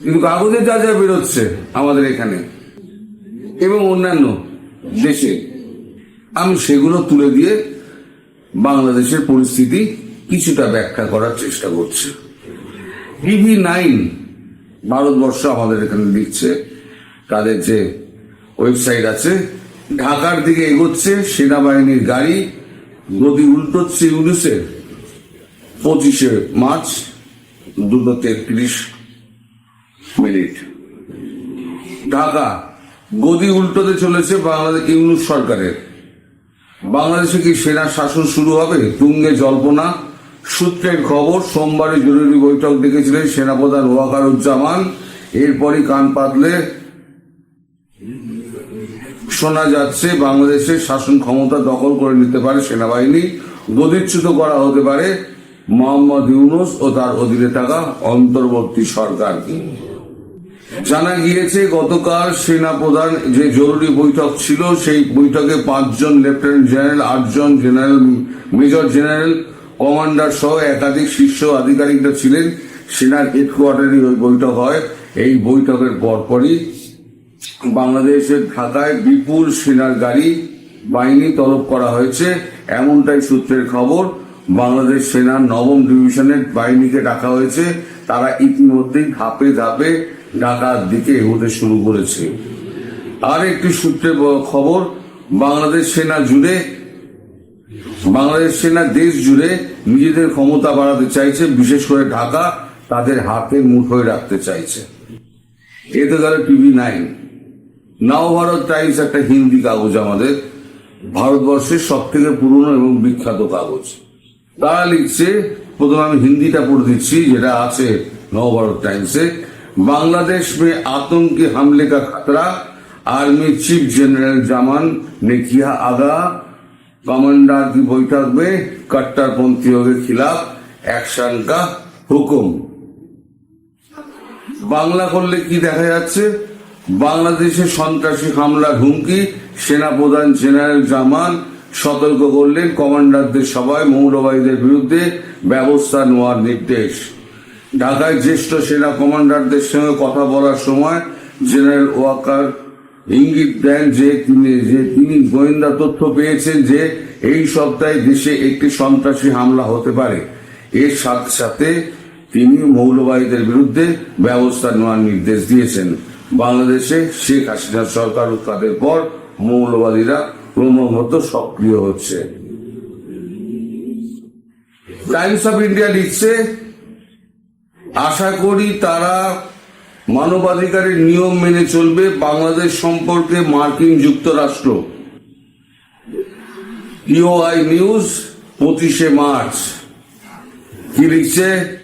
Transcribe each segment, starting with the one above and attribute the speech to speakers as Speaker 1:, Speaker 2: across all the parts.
Speaker 1: কিন্তু কাগজে যা যা বেরোচ্ছে আমাদের এখানে এবং অন্যান্য দেশে, আমি সেগুলো তুলে দিয়ে বাংলাদেশের পরিস্থিতি কিছুটা ব্যাখ্যা করার চেষ্টা করছি। টিভি নাইন ভারতবর্ষ আমাদের এখানে লিখছে, তাদের যে ওয়েবসাইট আছে, ঢাকার দিকে এগোচ্ছে, সেনাবাহিনীর গাড়ি, গতি উল্টোচ্ছে ইউনিসের পঁচিশে মার্চ, দুটো তেত্রিশ মিনিট। ঢাকা, গদি উল্টোতে চলেছে বাংলাদেশ ইউনুস সরকারের। বাংলাদেশে কি সেনা শাসন শুরু হবে? তুঙ্গে জল্পনা। সূত্রের খবর, সোমবারে জরুরি বৈঠক ডেকেছিলেন সেনাপ্রধান ওয়াকারুজ্জামান। এরপরই কান পাতলে শোনা যাচ্ছে, বাংলাদেশের শাসন ক্ষমতা দখল করে নিতে পারে সেনাবাহিনী। গদিচ্যুত করা হতে পারে মোহাম্মদ ইউনুস ও তার অধীনে থাকা অন্তর্বর্তী সরকার। জানা গিয়েছে, গতকাল সেনা প্রধান যে জরুরি বৈঠক ছিল, সেই বৈঠকে পাঁচজন লেফটেন্যান্ট জেনারেল, আটজন জেনারেল, মেজর জেনারেল, কমান্ডার সহ একাধিক শীর্ষ আধিকারিকরা ছিলেন। সেনার হেডকোয়ার্টারে ওই বৈঠক হয়। এই বৈঠকের পরপরই বাংলাদেশের ঢাকায় বিপুল সেনার গাড়ি, বাহিনী তলব করা হয়েছে। এমনটাই সূত্রের খবর, বাংলাদেশ সেনার নবম ডিভিশনের বাহিনীকে ডাকা হয়েছে। তারা ইতিমধ্যেই ধাপে ধাপে ঢাকার দিকে এগোতে শুরু করেছে। আর একটি সূত্রে খবর, বাংলাদেশ সেনা জুড়ে, বাংলাদেশ সেনা দেশ জুড়ে নিজেদের ক্ষমতা বাড়াতে চাইছে, বিশেষ করে ঢাকা তাদের হাতে মুঠোয় রাখতে চাইছে। এতে গেল টিভি নাইন। নবভারত টাইমস একটা হিন্দি কাগজ আমাদের, ভারতবর্ষের সব থেকে পুরনো এবং বিখ্যাত কাগজ। তারা লিখছে, প্রথমে আমি হিন্দিটা পড়ে দিচ্ছি, যেটা আছে নবভারত টাইমসে। बांग्लादेश में आतंकी हमले का खतरा आर्मी चीफ जनरल जमान ने किया आगाह कमांडर की बैठक में कट्टरपंथियों के खिलाफ एक्शन का हुक्म বাংলা করলে কি দেখা যাচ্ছে বাংলাদেশে সন্ত্রাসী হামলার হুমকি সেনাপ্রধান জেনারেল জামান সতর্ক করলেন কমান্ডারদের সবাই মৌলবাহীদের বিরুদ্ধে ব্যবস্থা নেওয়ার নির্দেশ ঢাকায় জ্যেষ্ঠ সেনা কমান্ডারদের সঙ্গে কথা বলার সময় জেনারেল ওয়াকার ইঙ্গিত দেন যে তিনি যে তিনি গোয়েন্দা তথ্য পেয়েছেন যে এই সপ্তাহে দেশে একটি সন্ত্রাসী হামলা হতে পারে। এর সাথে সাথে তিনি মৌলবাহীদের বিরুদ্ধে ব্যবস্থা নেওয়ার নির্দেশ দিয়েছেন। বাংলাদেশে শেখ হাসিনার সরকার উৎখাতের পর মৌলবাদীরা ক্রমাগত সক্রিয় হচ্ছে। টাইমস অফ ইন্ডিয়া লিখছে আশা করি তারা মানবাধিকারের নিয়ম মেনে চলবে বাংলাদেশ সম্পর্কে মার্কিন যুক্তরাষ্ট্র। ইউআই নিউজ পঁচিশে মার্চ। কি লিখছে?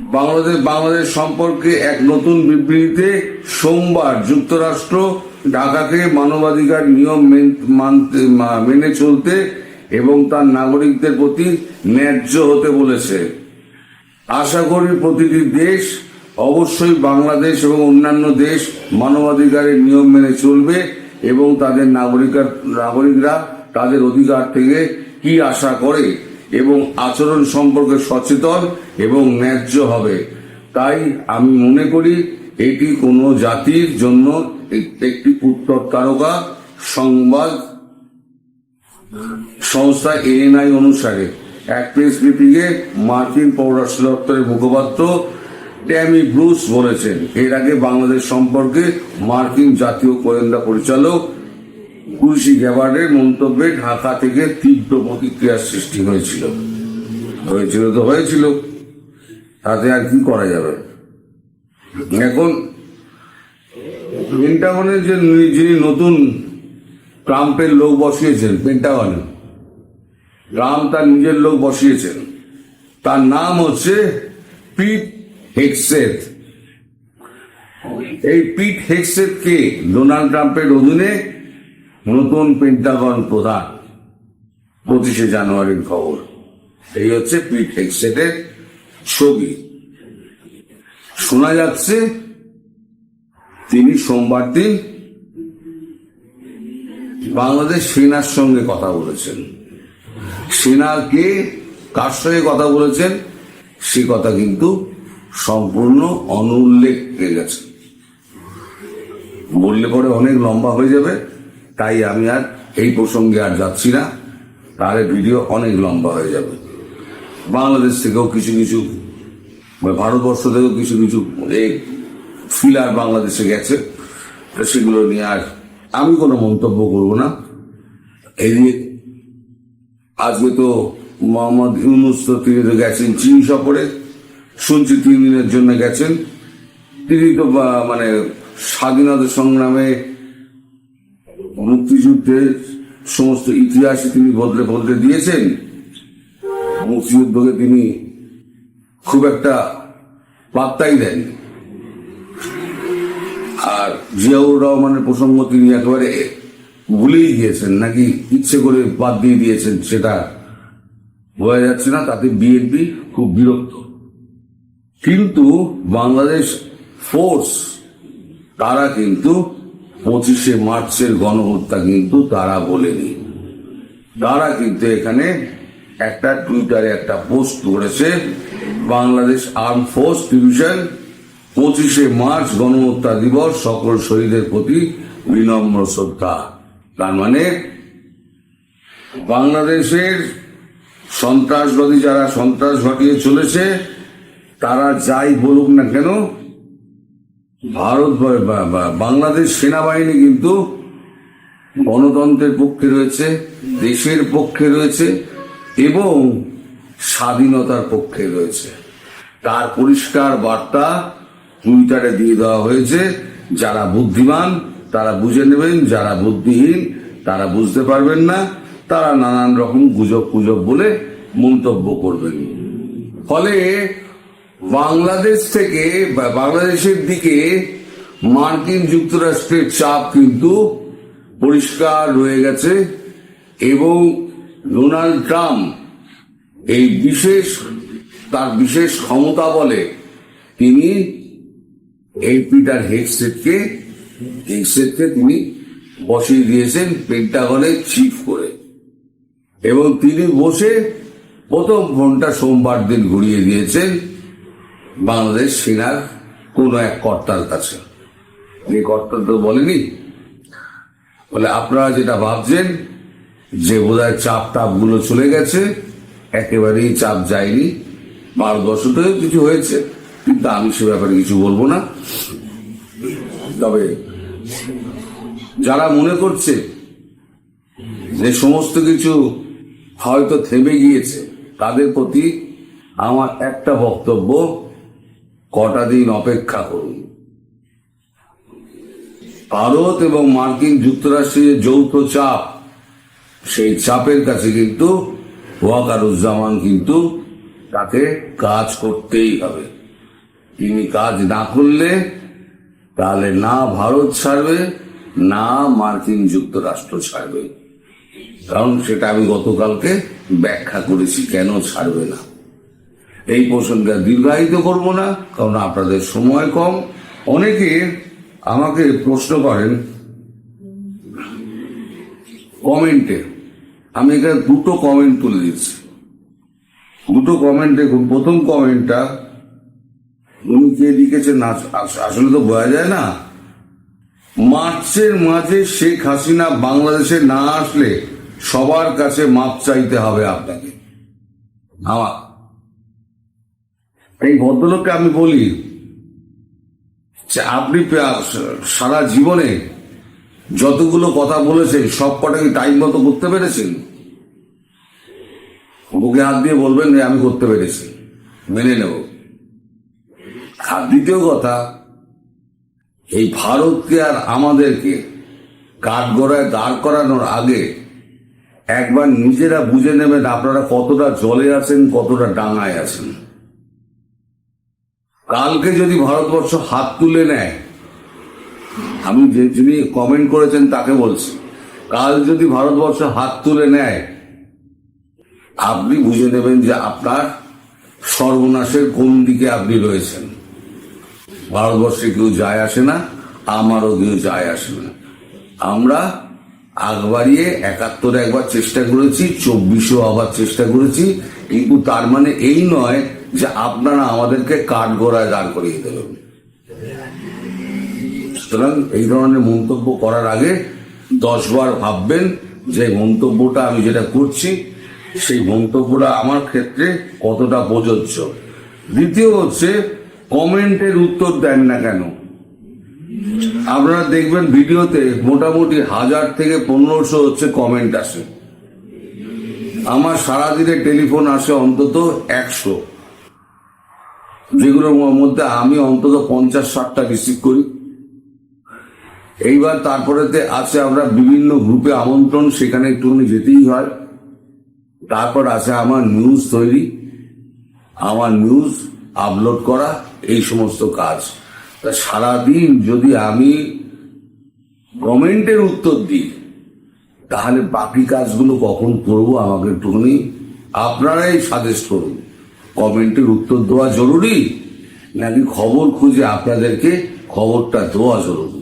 Speaker 1: বাংলাদেশ বাংলাদেশ সম্পর্কে এক নতুন বিবৃতিতে সোমবার যুক্তরাষ্ট্র ঢাকাকে মানবাধিকার নিয়ম মেন- মেনে চলতে এবং তার নাগরিকদের প্রতি ন্যায্য হতে বলেছে। আশা করি প্রতিটি দেশ, অবশ্যই বাংলাদেশ এবং অন্যান্য দেশ মানবাধিকারের নিয়ম মেনে চলবে এবং তাদের নাগরিকার, নাগরিকরা তাদের অধিকার থেকে কি আশা করে এবং আচরণ সম্পর্কে সচেতন এবং ন্যায্য হবে। তাই আমি মনে করি এটি কোনো জাতির জন্য একটি তারকা সংবাদ সংস্থা এএনআই অনুসারে। এক প্রেস ব্রিফিংয়ে মার্কিন পররাষ্ট্র দপ্তরের মুখপাত্র ট্যামি ব্রুস বলেছেন, এর আগে বাংলাদেশ সম্পর্কে মার্কিন জাতীয় গোয়েন্দা পরিচালক কুলসি গ্যাবার্ডের মন্তব্যে ঢাকা থেকে তীব্র প্রতিক্রিয়ার সৃষ্টি হয়েছিল। হয়েছিল তো হয়েছিল। তাতে আর কি করা যাবে? এখন পেন্টাগনের যে যিনি নতুন ট্রাম্পের লোক বসিয়েছেন পেন্টাগনে ট্রাম্প তার নিজের লোক বসিয়েছেন। তার নাম হচ্ছে পিট হেক্সেথ এই পিট হেক্সেথ কে? ডোনাল্ড ট্রাম্পের অধীনে নতুন পেন্টাগন প্রধান। পঁচিশে জানুয়ারির খবর। এই হচ্ছে পিট হেক্সেটের ছবি। শোনা যাচ্ছে, তিনি সোমবার দিন বাংলাদেশ সেনার সঙ্গে কথা বলেছেন। সেনাকে কার সঙ্গে কথা বলেছেন? সে কথা কিন্তু সম্পূর্ণ অনুল্লেখ হয়ে গেছে। বললে পরে অনেক লম্বা হয়ে যাবে, তাই আমি আর এই প্রসঙ্গে আর যাচ্ছি না। তাহলে ভিডিও অনেক লম্বা হয়ে যাবে। বাংলাদেশ থেকেও কিছু কিছু ভারতবর্ষ থেকেও কিছু কিছু এই ফিলার বাংলাদেশে গেছে। সেগুলো নিয়ে আর আমি কোনো মন্তব্য করব না। এদিকে আজকে তো মোহাম্মদ ইউনুস তো তিনি তো গেছেন চীন সফরে। শুনছি তিন দিনের জন্য গেছেন। তিনি তো মানে স্বাধীনতা সংগ্রামে মুক্তিযুদ্ধের সমস্ত ইতিহাসে তিনি বদলে বদলে দিয়েছেন। মুক্তিযুদ্ধকে তিনি খুব একটা পাত্তাই দেন। আর জিয়াউর রহমানের প্রসঙ্গ তিনি একেবারে ভুলেই গিয়েছেন, নাকি ইচ্ছে করে বাদ দিয়ে দিয়েছেন সেটা? বোঝা যাচ্ছে না, তাতে বিএনপি খুব বিরক্ত। কিন্তু বাংলাদেশ ফোর্স, তারা কিন্তু পঁচিশে মার্চের গণহত্যা কিন্তু তারা বলেনি। তারা কিন্তু এখানে একটা টুইটারে একটা পোস্ট করেছে, বাংলাদেশ আর্ম ফোর্স ডিভিশন, পঁচিশে মার্চ গণহত্যা দিবস, সকল শহীদের প্রতি বিনম্র শ্রদ্ধা। তার মানে বাংলাদেশের সন্ত্রাসবাদী যারা সন্ত্রাস ঘটিয়ে চলেছে, তারা যাই বলুক না কেন, ভারত বাংলাদেশ সেনাবাহিনী কিন্তু গণতন্ত্রের পক্ষে রয়েছে, দেশের পক্ষে রয়েছে এবং স্বাধীনতার পক্ষে রয়েছে। তার পরিষ্কার বার্তা টুইটারে দিয়ে দেওয়া হয়েছে, যারা বুদ্ধিমান তারা বুঝে নেবেন, যারা বুদ্ধিহীন, তারা বুঝতে পারবেন না, তারা নানান রকম গুজব গুজব বলে মন্তব্য করবেন। ফলে বাংলাদেশ থেকে বাংলাদেশের দিকে মার্কিন যুক্তরাষ্ট্রের চাপ কিন্তু পরিষ্কার রয়ে গেছে এবং ডোনাল্ড ট্রাম্প এই বিশেষ, তার বিশেষ ক্ষমতা বলে তিনি এই পিটার হেগসেটকে হেগসেটকে তিনি বসিয়ে দিয়েছেন পেন্টাগনে চিফ করে। এবং তিনি বসে প্রথম ফোনটা সোমবার দিন ঘুরিয়ে দিয়েছেন বাংলাদেশ সেনার কোন এক কর্তার কাছে। এই কর্তা তো বলেনি। বলে, আপনারা যেটা ভাবছেন যে বোধহয় চাপ টাপগুলো চলে গেছে, একেবারেই চাপ যায়নি। ভারতবর্ষতেও কিছু হয়েছে, কিন্তু আমি সে ব্যাপারে কিছু বলব না। তবে যারা মনে করছে যে সমস্ত কিছু হয়তো থেমে গিয়েছে, তাদের প্রতি আমার একটা বক্তব্য, কটা দিন অপেক্ষা করুন। ভারত এবং মার্কিন যুক্তরাষ্ট্রের যৌথ চাপ, সেই চাপের কাছে কিন্তু ওয়াকারুজ্জামান কিন্তু তাকে কাজ করতেই হবে। তিনি কাজ না করলে তাহলে না ভারত ছাড়বে, না মার্কিন যুক্তরাষ্ট্র ছাড়বে। কারণ সেটা আমি গতকালকে ব্যাখ্যা করেছি কেন ছাড়বে না। এই প্রসঙ্গে আর দীর্ঘায়িত করব না, কারণ আপনাদের সময় কম। অনেকে আমাকে প্রশ্ন করেন কমেন্টে। আমি এখানে দুটো কমেন্ট তুলে দিচ্ছি। দুটো কমেন্ট দেখুন প্রথম কমেন্টটা উনি কে লিখেছেন, আস- আস- আসলে তো বোঝা যায় না। মার্চের মাঝে শেখ হাসিনা বাংলাদেশে না আসলে সবার কাছে মাপ চাইতে হবে আপনাকে। এই ভদ্রলোককে আমি বলি, যে আপনি সারা জীবনে যতগুলো কথা বলেছেন, সব কটা কি টাইম মতো করতে পেরেছেন? বুকে হাত দিয়ে বলবেন যে আমি করতে পেরেছি। মেনে নেব। আর দ্বিতীয় কথা, এই ভারতকে আর আমাদেরকে কাঠগড়ায় দাঁড় করানোর আগে একবার নিজেরা বুঝে নেবেন আপনারা কতটা জলে আছেন, কতটা ডাঙায় আছেন। কালকে যদি ভারতবর্ষ হাত তুলে নেয়, আমি যে যিনি কমেন্ট করেছেন তাকে বলছি, কাল যদি ভারতবর্ষ হাত তুলে নেয়, আপনি বুঝে নেবেন যে আপনার সর্বনাশের কোন দিকে আপনি রয়েছেন। ভারতবর্ষে কেউ যায় আসে না, আমারও কেউ যায় আসে না। আমরা আগ বাড়িয়ে একাত্তরে একবার চেষ্টা করেছি, চব্বিশেও আবার চেষ্টা করেছি, কিন্তু তার মানে এই নয় যে আপনারা আমাদেরকে কাঠগোড়ায় দাঁড় করিয়ে দেবেন। সুতরাং এই ধরনের মন্তব্য করার আগে দশবার ভাববেন যে মন্তব্যটা আমি যেটা করছি, সেই মন্তব্যটা আমার ক্ষেত্রে কতটা প্রযোজ্য। দ্বিতীয় হচ্ছে কমেন্টের উত্তর দেন না কেন? আপনারা দেখবেন ভিডিওতে মোটামুটি হাজার থেকে পনেরোশো হচ্ছে কমেন্ট আসে। আমার সারাদিনে টেলিফোন আসে অন্তত একশো। যেগুলোর মধ্যে আমি অন্তত পঞ্চাশ, ষাটটা রিসিভ করি। এইবার তারপরেতে আছে আমরা বিভিন্ন গ্রুপে আমন্ত্রণ, সেখানে একটুখানি যেতেই হয়। তারপর আছে আমার নিউজ তৈরি। আমার নিউজ আপলোড করা। এই সমস্ত কাজ। তা সারাদিন যদি আমি কমেন্টের উত্তর দিই, তাহলে বাকি কাজগুলো কখন করব আমাকে একটুখানি আপনারাই সাজেস্ট করুন। কমেন্টের উত্তর দেওয়া জরুরি, নাকি খবর খুঁজে আপনাদেরকে খবরটা দেওয়া জরুরি?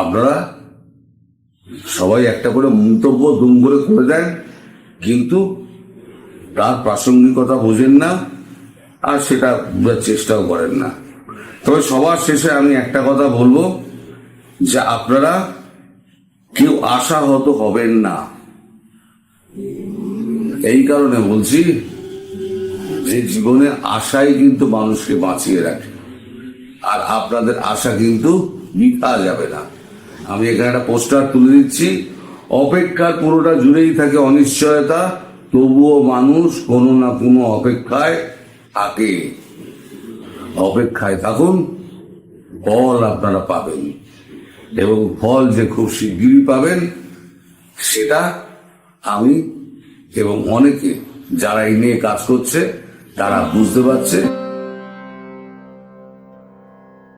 Speaker 1: আপনারা সবাই একটা করে মন্তব্য দুম করে করে দেন, কিন্তু তার প্রাসঙ্গিকতা বোঝেন না। আর সেটা চেষ্টাও করেন না। তবে সবার শেষে আমি একটা কথা বলব যে আপনারা কেউ আশাহত হবেন না। এই কারণে বলছি যে জীবনে আশাই কিন্তু মানুষকে বাঁচিয়ে রাখে। আর আপনাদের আশা কিন্তু মিথ্যা যাবে না। আমি এখানে একটা পোস্টার তুলে দিচ্ছি। অপেক্ষার পুরোটা জুড়েই থাকে অনিশ্চয়তা, তবুও মানুষ কোনো না কোনো অপেক্ষায় থাকে অপেক্ষায় থাকুন, ফল আপনারা পাবেন। এবং ফল যে খুব শিগগিরই পাবেন, সেটা আমি এবং অনেকে যারা এই নিয়ে কাজ করছে, তারা বুঝতে পারছে।